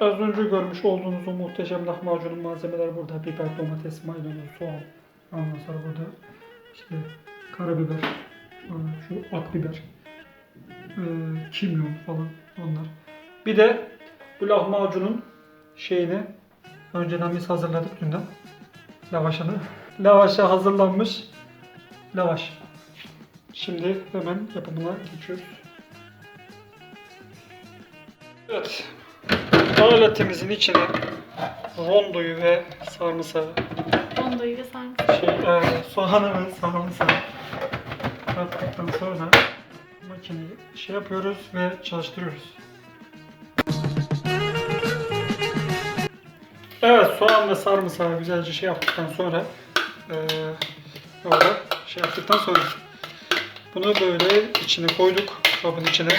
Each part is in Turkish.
Az önce görmüş olduğunuz o muhteşem lahmacunun malzemeleri burada. Biber, domates, maydanoz, soğan. Ondan sonra burada işte karabiber, şu akbiber, ee, kimyon falan onlar. Bir de bu lahmacunun şeyini önceden biz hazırladık dünden. Lavaşını. Lavaşa hazırlanmış lavaş. Şimdi hemen yapımına geçiyoruz. Evet. Aletimizin içine rondoyu ve sarımsağı, Rondoyu ve sarımsak. şey, e, soğanı ve sarımsağı kattıktan sonra makineyi şey yapıyoruz ve çalıştırıyoruz. Evet soğan ve sarımsağı güzelce şey yaptıktan sonra e, orada şey yaptıktan sonra bunu böyle içine koyduk kabın içine.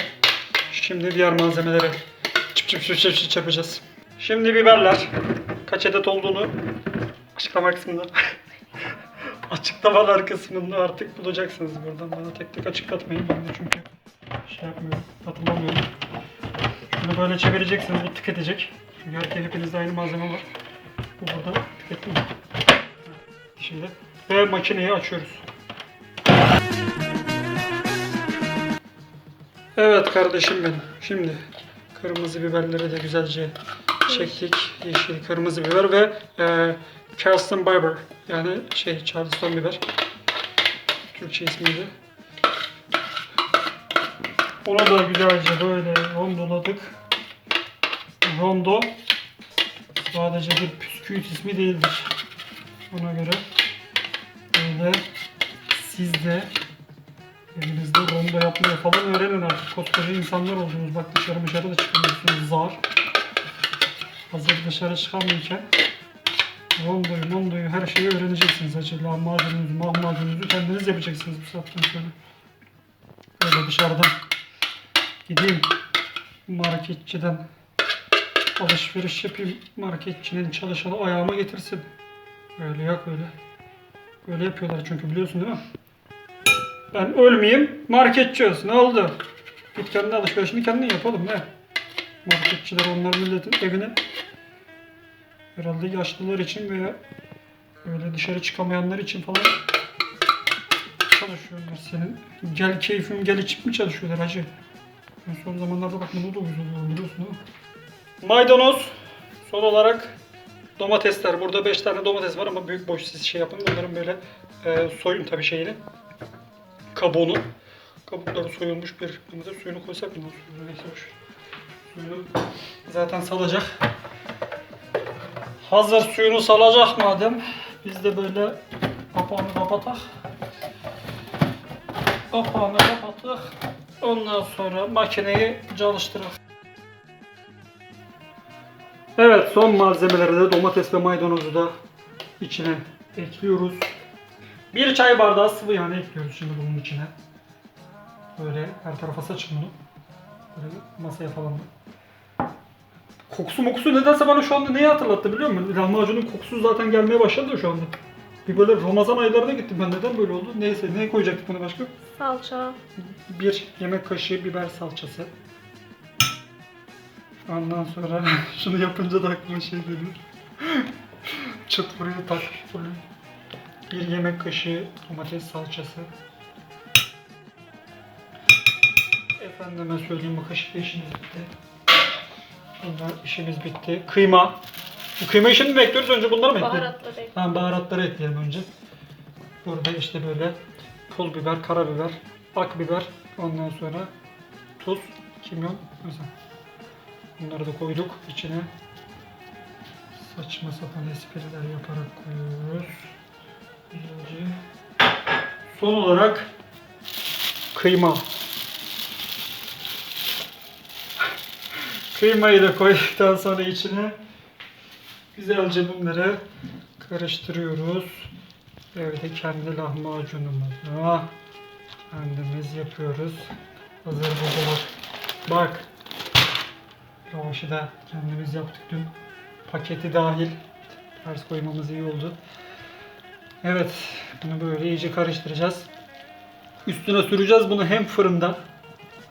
Şimdi diğer malzemeleri çıp çıp çıp çıp çıp yapacağız. Şimdi biberler kaç adet olduğunu açıklama kısmında açıklamalar kısmında artık bulacaksınız buradan. Bana tek tek açıklatmayın ben de çünkü şey yapmıyorum, hatırlamıyorum. Bunu böyle çevireceksiniz, bu tüketecek. Çünkü herkes hepinizde aynı malzeme var. Bu burada tüketmiyor. Şimdi ve makineyi açıyoruz. Evet kardeşim benim. Şimdi kırmızı biberleri de güzelce çektik. Yeşil, kırmızı biber ve e, Charleston Biber yani şey Charleston biber. Türkçe ismiydi. Onu da güzelce böyle rondoladık. Rondo sadece bir püsküüt ismi değildir. Ona göre böyle siz de evinizde rondo yapmayı falan öğrenin artık. Koskoca insanlar oldunuz. Bak dışarı dışarı da çıkamıyorsunuz. Zar. Hazır dışarı çıkamıyorken rondoyu, mondoyu her şeyi öğreneceksiniz. Acı lahmacununuzu, mahmacununuzu kendiniz yapacaksınız bu saatten sonra. Öyle dışarıdan gideyim marketçiden alışveriş yapayım. Marketçinin çalışanı ayağıma getirsin. Öyle yok öyle. Öyle yapıyorlar çünkü biliyorsun değil mi? Ben ölmeyeyim, marketçi olsun. Ne oldu? Git kendi alışverişini kendin yapalım ne? Marketçiler onlar milletin evine herhalde yaşlılar için veya öyle dışarı çıkamayanlar için falan çalışıyorlar senin. Gel keyfim gel içip mi çalışıyorlar hacı? Ben son zamanlarda bak bunu da oluyor biliyorsun değil mi? Maydanoz. Son olarak domatesler. Burada 5 tane domates var ama büyük boş siz şey yapın. Bunların böyle e, soyun tabii şeyini. Kabuğunu. Kabukları soyulmuş bir domates suyunu koysak mı? Suyunu zaten salacak. Hazır suyunu salacak madem. Biz de böyle kapağını kapatak. Kapağını kapatık. Ondan sonra makineyi çalıştıralım. Evet son malzemeleri de domates ve maydanozu da içine ekliyoruz. Bir çay bardağı sıvı yağını ekliyoruz şimdi bunun içine. Böyle her tarafa saçın bunu. Böyle masaya falan. Kokusu mokusu nedense bana şu anda neyi hatırlattı biliyor musun? Lahmacunun kokusu zaten gelmeye başladı şu anda. Bir böyle Ramazan aylarına gittim ben neden böyle oldu? Neyse ne koyacaktık buna başka? Salça. Bir yemek kaşığı biber salçası. Ondan sonra şunu yapınca da aklıma şey geliyor. Çıt buraya tak. Buraya. 1 yemek kaşığı domates salçası. Efendime söyleyeyim bu kaşıkla işimiz bitti. Bunlar işimiz bitti. Kıyma. Bu kıyma işini mi bekliyoruz önce bunları mı ekleyelim? Baharatları. Tamam baharatları ekleyelim önce. Burada işte böyle pul biber, karabiber, akbiber, ondan sonra tuz, kimyon, mesela. Bunları da koyduk içine. Saçma sapan espriler yaparak koyuyoruz. Güzelce. Son olarak kıyma. Kıymayı da koyduktan sonra içine güzelce bunları karıştırıyoruz. Evde kendi lahmacunumuzu kendimiz yapıyoruz. Hazır burada bak. Bak. Lavaşı da kendimiz yaptık dün. Paketi dahil. Ters koymamız iyi oldu. Evet. Bunu böyle iyice karıştıracağız. Üstüne süreceğiz bunu hem fırında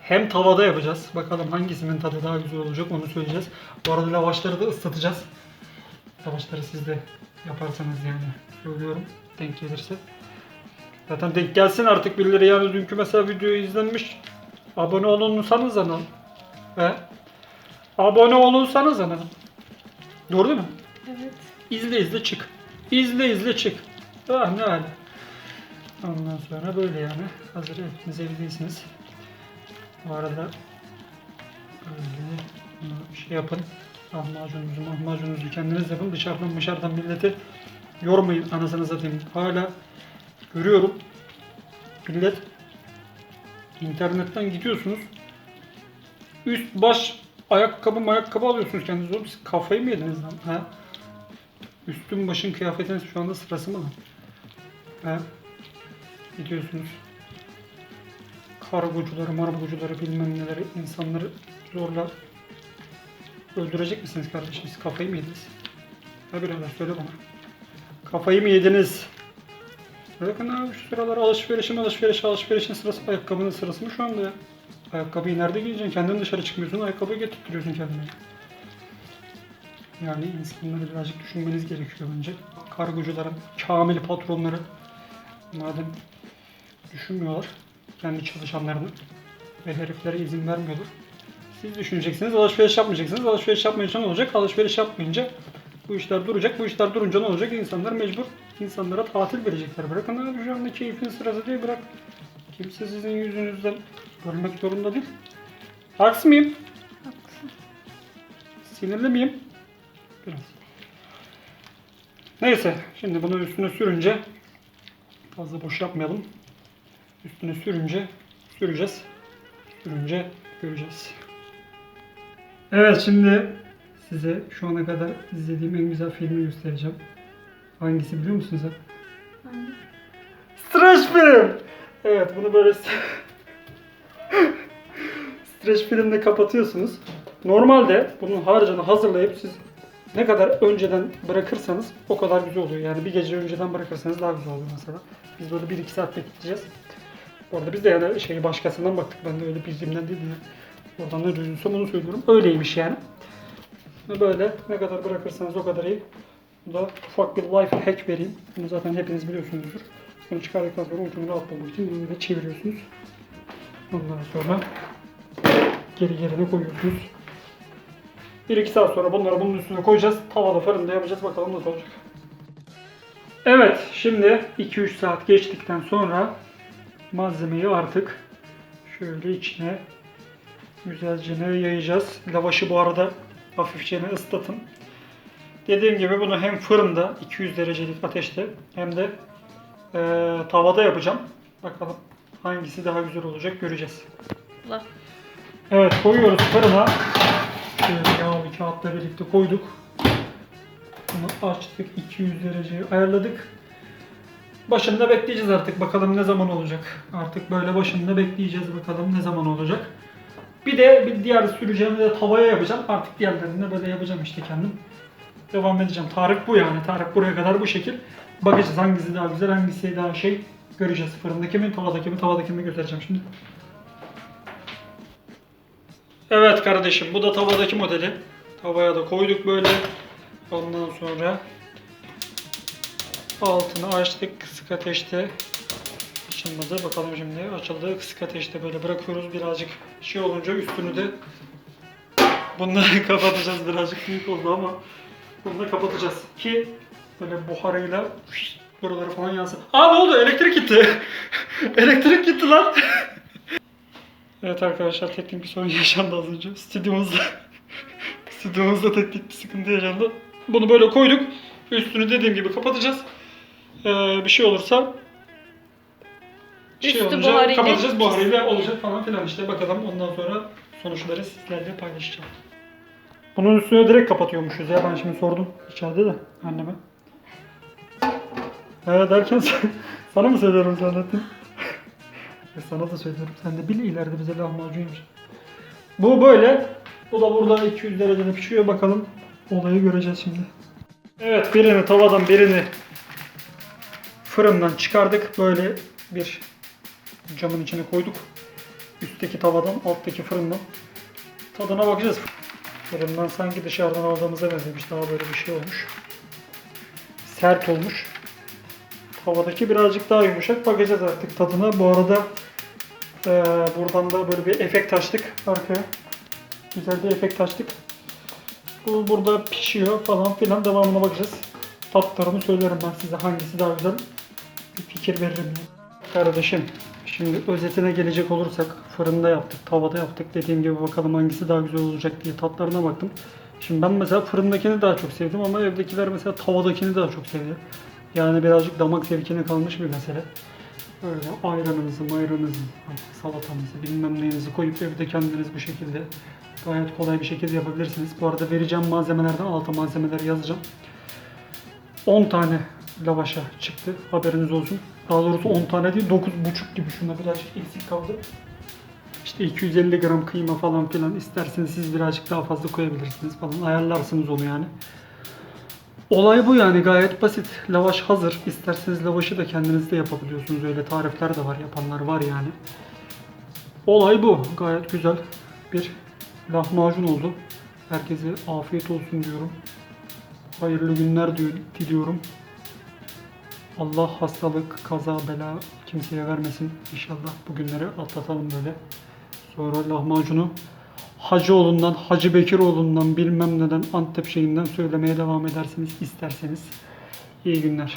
hem tavada yapacağız. Bakalım hangisinin tadı daha güzel olacak onu söyleyeceğiz. Bu arada lavaşları da ıslatacağız. Lavaşları siz de yaparsanız yani söylüyorum denk gelirse. Zaten denk gelsin artık birileri yani dünkü mesela video izlenmiş. Abone olunsanız ana. He? Abone olunsanız ana. Doğru değil mi? Evet. İzle izle çık. İzle izle çık. Ah ne hali. Ondan sonra böyle yani. Hazır hepiniz evliysiniz. Bu arada böyle şey yapın. Lahmacununuzu mahmacununuzu kendiniz yapın. Dışarıdan dışarıdan milleti yormayın anasını satayım. Hala görüyorum. Millet internetten gidiyorsunuz. Üst baş ayakkabı ayakkabı alıyorsunuz kendinize. Oğlum siz kafayı mı yediniz lan? Ha? Üstün başın kıyafetiniz şu anda sırası mı lan? Ha? Gidiyorsunuz. Kargocuları, margocuları, bilmem neleri, insanları zorla öldürecek misiniz kardeşim? Siz kafayı mı yediniz? Ha birader söyle bana. Kafayı mı yediniz? Bakın abi şu sıralar alışverişin alışveriş alışverişin sırası ayakkabının sırası mı şu anda ya? Ayakkabıyı nerede giyeceksin? Kendin dışarı çıkmıyorsun, ayakkabıyı getirtiyorsun kendine. Yani insanları birazcık düşünmeniz gerekiyor bence. Kargocuların, kamil patronları madem düşünmüyorlar kendi çalışanlarını ve heriflere izin vermiyorlar. Siz düşüneceksiniz, alışveriş yapmayacaksınız. Alışveriş yapmayınca ne olacak? Alışveriş yapmayınca bu işler duracak. Bu işler durunca ne olacak? İnsanlar mecbur insanlara tatil verecekler. Bırakın abi şu anda keyfin sırası değil bırak. Kimse sizin yüzünüzden görmek zorunda değil. Haksız mıyım? Haklısın. Sinirli miyim? Biraz. Neyse, şimdi bunu üstüne sürünce fazla boş yapmayalım. Üstüne sürünce süreceğiz. Sürünce göreceğiz. Evet şimdi size şu ana kadar izlediğim en güzel filmi göstereceğim. Hangisi biliyor musunuz? Hangi? Stretch film. Evet bunu böyle Stretch filmle kapatıyorsunuz. Normalde bunun harcını hazırlayıp siz ne kadar önceden bırakırsanız o kadar güzel oluyor. Yani bir gece önceden bırakırsanız daha güzel oluyor mesela. Biz böyle 1-2 saat bekleyeceğiz. Bu arada biz de yani şeyi başkasından baktık. Ben de öyle bildiğimden değil de. Oradan ne duydumsam onu söylüyorum. Öyleymiş yani. Böyle ne kadar bırakırsanız o kadar iyi. Bu da ufak bir life hack vereyim. Bunu zaten hepiniz biliyorsunuzdur. Bunu çıkardıktan sonra ucunu rahat bulmak için böyle çeviriyorsunuz. Ondan sonra geri yerine koyuyorsunuz. 1-2 saat sonra bunları bunun üstüne koyacağız. Tavada fırında yapacağız. Bakalım nasıl olacak. Evet şimdi 2-3 saat geçtikten sonra malzemeyi artık şöyle içine güzelce yayacağız. Lavaşı bu arada hafifçe ıslatın. Dediğim gibi bunu hem fırında 200 derecelik ateşte hem de eee, tavada yapacağım. Bakalım hangisi daha güzel olacak göreceğiz. La. Evet koyuyoruz fırına. Şöyle yağlı kağıtla birlikte koyduk. Bunu açtık 200 dereceyi ayarladık. Başında bekleyeceğiz artık bakalım ne zaman olacak. Artık böyle başında bekleyeceğiz bakalım ne zaman olacak. Bir de bir diğer süreceğimi de tavaya yapacağım. Artık diğerlerini de böyle yapacağım işte kendim. Devam edeceğim. Tarif bu yani. Tarif buraya kadar bu şekil. Bakacağız hangisi daha güzel, hangisi daha şey göreceğiz. Fırındaki mi, tavadaki mi, tavadaki mi göstereceğim şimdi. Evet kardeşim bu da tavadaki modeli. Tavaya da koyduk böyle. Ondan sonra altını açtık kısık ateşte. Açılmadı. Bakalım şimdi açıldı. Kısık ateşte böyle bırakıyoruz. Birazcık şey olunca üstünü de bunları kapatacağız. Birazcık büyük oldu ama bunu da kapatacağız. Ki böyle buharıyla buraları falan yansın. Aa ne oldu? Elektrik gitti. Elektrik gitti lan. Evet arkadaşlar teknik bir sorun yaşandı az önce. Stüdyomuzda stüdyomuzda teknik bir sıkıntı yaşandı. Bunu böyle koyduk. Üstünü dediğim gibi kapatacağız. Ee, bir şey olursa şey Üstü olunca buharıyla- kapatacağız. Buharıyla olacak falan filan işte bakalım ondan sonra sonuçları sizlerle paylaşacağım. Bunun üstüne direkt kapatıyormuşuz ya ben şimdi sordum içeride de anneme. Evet derken sana mı söylüyorum zannettin? E sana da söylüyorum. Sen de bil ileride bize lahmacun yapacaksın. Bu böyle. Bu da burada 200 derecede pişiyor. Bakalım olayı göreceğiz şimdi. Evet birini tavadan birini fırından çıkardık. Böyle bir camın içine koyduk. Üstteki tavadan, alttaki fırından. Tadına bakacağız. Fırından sanki dışarıdan aldığımıza benzemiş. Daha böyle bir şey olmuş. Sert olmuş. Tavadaki birazcık daha yumuşak. Bakacağız artık tadına. Bu arada eee, buradan da böyle bir efekt açtık arkaya. Güzel bir efekt açtık. Bu burada pişiyor falan filan. Devamına bakacağız. Tatlarını söylerim ben size hangisi daha güzel. Bir fikir veririm. Kardeşim şimdi özetine gelecek olursak fırında yaptık, tavada yaptık. Dediğim gibi bakalım hangisi daha güzel olacak diye tatlarına baktım. Şimdi ben mesela fırındakini daha çok sevdim ama evdekiler mesela tavadakini daha çok seviyor. Yani birazcık damak zevkine kalmış bir mesele. Öyle ayranınızı, mayranınızı, salatanızı, bilmem neyinizi koyup evde kendiniz bu şekilde gayet kolay bir şekilde yapabilirsiniz. Bu arada vereceğim malzemelerden alta malzemeler yazacağım. 10 tane lavaşa çıktı. Haberiniz olsun. Daha doğrusu 10 tane değil 9,5 gibi şuna birazcık eksik kaldı. İşte 250 gram kıyma falan filan isterseniz siz birazcık daha fazla koyabilirsiniz falan. Ayarlarsınız onu yani. Olay bu yani gayet basit. Lavaş hazır. İsterseniz lavaşı da kendiniz de yapabiliyorsunuz. Öyle tarifler de var. Yapanlar var yani. Olay bu. Gayet güzel bir lahmacun oldu. Herkese afiyet olsun diyorum. Hayırlı günler diliyorum. Allah hastalık, kaza, bela kimseye vermesin. İnşallah bu günleri atlatalım böyle. Sonra lahmacunu Hacıoğlu'ndan, Hacı Bekiroğlu'ndan bilmem neden Antep şeyinden söylemeye devam edersiniz isterseniz. İyi günler.